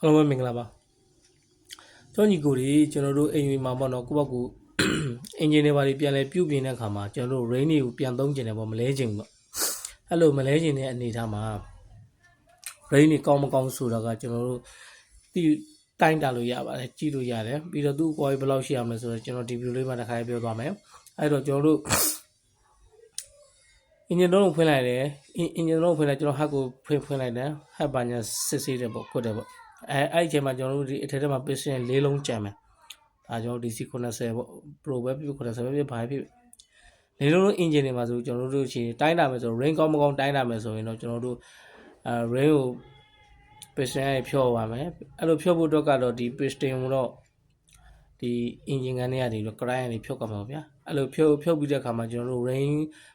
အားလုံးပဲမင်္ဂလာပါကျောင်းညီကိုတွေကျွန်တော်တို့အိမ်ဝင်မှာပေါ့နော်ကိုယ့်ဘက်ကိုအင်ဂျင်တွေပါတွေပြန်လဲပြုတ်ပြင်တဲ့အခါမှာကျွန်တော်တို့ rain တွေကိုပြန်သုံးကျင်တယ်ပေါ့မလဲကျင်ဘူးပေါ့အဲ့လိုမလဲကျင်တဲ့အနေအထားမှာ rain တွေကောင်းမကောင်းဆိုတာကကျွန်တော်တို့ဒီတိုင်းတာလို့ရပါတယ်ကြည့်လို့ရတယ်ပြီးတော့သူ့ကိုယ်ဘယ်လောက်ရှိအောင်လဲဆိုတော့ကျွန်တော်ဒီဗီဒီယိုလေးမှာတစ်ခါပြောသွားမယ်အဲ့တော့ကျွန်တော်တို့အင်ဂျင်တော့ဖွင့်လိုက်တယ်အင်ဂျင်တော့ဖွင့်လိုက်ကျွန်တော်ဟတ်ကိုဖွင့်ဖွင့်လိုက်တယ်ဟတ်ပါညာစစ်စစ်တယ်ပေါ့ခွတ်တယ်ပေါ့ အဲအဲ့ဒီအချိန်မှာကျွန်တော်တို့ဒီအထက်ထဲမှာ patient ၄လုံးကြံမယ်ဒါကျွန်တော် DC 90 ပေါ့ Pro ပဲဖြစ်90ပဲဖြစ်ဘာဖြစ်လေးလုံးလုံး engine တွေမှာဆိုကျွန်တော်တို့ချင်းတိုင်းတာမယ်ဆို rain ကောင်းမကောင်းတိုင်းတာမယ်ဆိုရင်တော့ကျွန်တော်တို့အဲ rain ကို piston ရဲ့ဖြော့ပါမယ်အဲ့လိုဖြော့ဖို့အတွက်ကတော့ဒီ piston ကိုတော့ဒီ engine ကန်တွေကနေတော့ grind ကနေဖြုတ်ကမှာပါဗျာအဲ့လိုဖြုတ်ဖြုတ်ပြီးတဲ့အခါမှာကျွန်တော်တို့ rain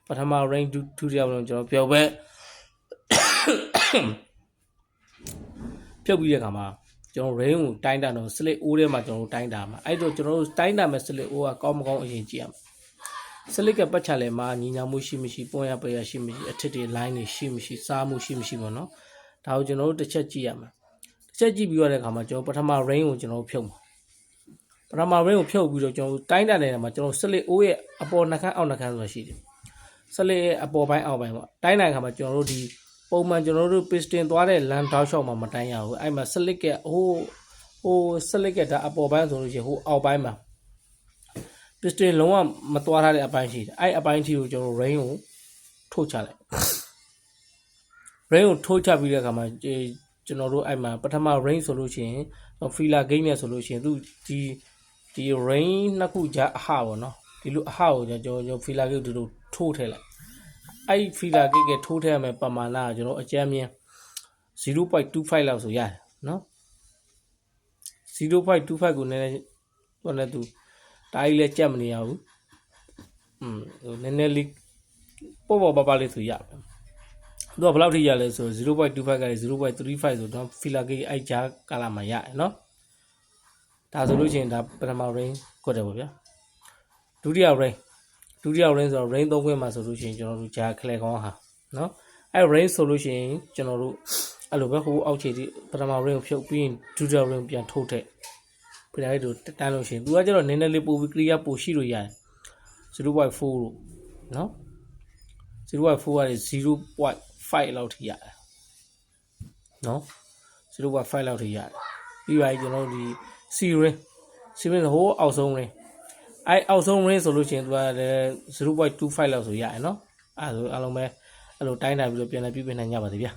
ပထမ rain ဒုဒုတိယ rain ကျွန်တော်ဖြုတ် ပဲဖြုတ်ပြီးတဲ့အခါမှာကျွန်တော် rain ကိုတိုင်းတာတော့ slip အိုးထဲမှာကျွန်တော်တို့တိုင်းတာမှာအဲ့တော့ကျွန်တော်တို့တိုင်းတာမဲ့ slip အိုးကကောင်းမကောင်းအရင်ကြည့်ရမှာ slip ကပတ်ချလဲမှာညီညာမှုရှိမရှိပွင့်ရပရရှိမရှိအထစ်တွေ line တွေရှိမရှိစားမှုရှိမရှိပေါ့နော်ဒါကိုကျွန်တော်တို့တစ်ချက်ကြည့်ရမှာတစ်ချက်ကြည့်ပြီးရတဲ့အခါမှာကျွန်တော်ပထမ rain ကိုကျွန်တော်တို့ဖြုတ်မှာပထမ rain ကိုဖြုတ်ပြီးတော့ကျွန်တော်တို့တိုင်းတာနေတဲ့မှာကျွန်တော် slip အိုးရဲ့အပေါ်နှခမ်းအောက်နှခမ်းဆိုတာရှိတယ်ဆက်လက်ရဲ့အပေါ်ပိုင်းအောက်ပိုင်းပေါ့တိုင်းတိုင်းခါမှာကျွန်တော်တို့ဒီ ပုံမှန်ကျွန်တော်တို့ piston သွားတဲ့ land down shot မှာမတိုင်းရဘူးအဲ့မှာ slick ကဟိုဟို slick ကဒါအပေါ်ပိုင်းဆိုလို့ရှိရင်ဟိုအောက်ပိုင်းမှာ piston လုံးဝမသွားထားတဲ့အပိုင်းရှိတယ်အဲ့အပိုင်းထိကိုကျွန်တော် rain ကိုထိုးချလိုက် rain ကိုထိုးချပြီးတဲ့အခါမှာကျွန်တော်တို့အဲ့မှာပထမ rain ဆိုလို့ရှိရင် filler game နဲ့ဆိုလို့ရှိရင်သူဒီဒီ rain နှစ်ခုကြားအဟပေါ့နော်ဒီလိုအဟကိုကျွန်တော်ကျွန်တော် filler game ဒီလိုထိုးထည့်လိုက် အဲ့ filler game ကထိုးထည့်ရမယ်ပမာဏကကျွန်တော်အကြမ်းမြင်0.25လောက်ဆိုရတယ်နော်0.25ကိုနည်းနည်းဟိုနဲ့သူတားကြီးလည်းကြက်မနေရဘူးอืมဟိုနည်းနည်းလေးပေါ့ပေါ့ပါပါလေးဆိုရတယ်သူကဘယ်လောက်ထိရလဲဆို0.25ကနေ0.35ဆိုတော့ filler gauge အဲ့ကြားကာလာမှာရတယ်နော်ဒါဆိုလို့ရှိရင်ဒါပထမ range ကွက်တယ်ပေါ့ဗျာဒုတိယ range ဒုတိယ range ဆိုတော့ range 3ခွင့်မှာဆိုလို့ရှိရင်ကျွန်တော်တို့ဂျာခလဲကောင်းဟာနော်အဲ့ range ဆိုလို့ရှိရင်ကျွန်တော်တို့အဲ့လိုပဲဟိုအောက်ခြေဒီပထမ range ကိုဖြုတ်ပြီးရင်ဒုတိယ range ပြန်ထုတ်တဲ့ပြလိုက်တို့တန်းလို့ရှိရင်သူကကျတော့နည်းနည်းလေးပိုပြီး clear ပိုရှိလို့ရတယ်0.4လို့နော်0.4ကနေ0.5လောက်ထိရတယ်နော်0.5လောက်ထိရတယ်ပြီးပါပြီကျွန်တော်တို့ဒီ C ring C ring ဟိုအောက်ဆုံး ring အဲ့အောက်ဆုံး ring ဆိုလို့ရှိရင်သူကလည်း0.25လောက်ဆိုရတယ်နော်အဲ့ဒါဆိုအားလုံးပဲအဲ့လိုတိုင်းတာပြီးတော့ပြန်လည်ပြုပြင်နိုင်ကြပါသေးဗျာ